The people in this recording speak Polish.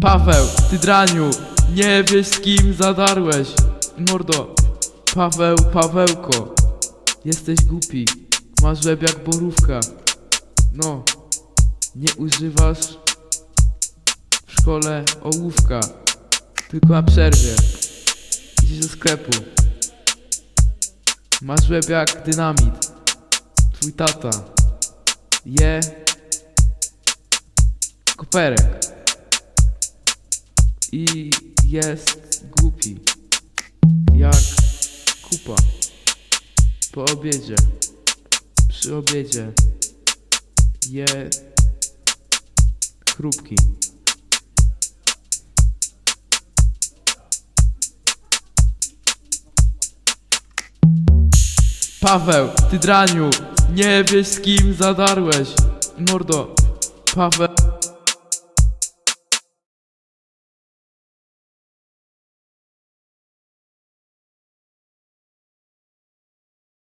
Paweł, ty draniu, nie wiesz z kim zadarłeś. Mordo, Paweł, Pawełko, jesteś głupi, masz łeb jak borówka. No, nie używasz w szkole ołówka, tylko na przerwie. Idziesz do sklepu. Masz łeb jak dynamit. Twój tata je koperek i jest głupi jak kupa. Po obiedzie przy obiedzie je chrupki. Paweł, ty draniu, nie wiesz z kim zadarłeś. Mordo, Paweł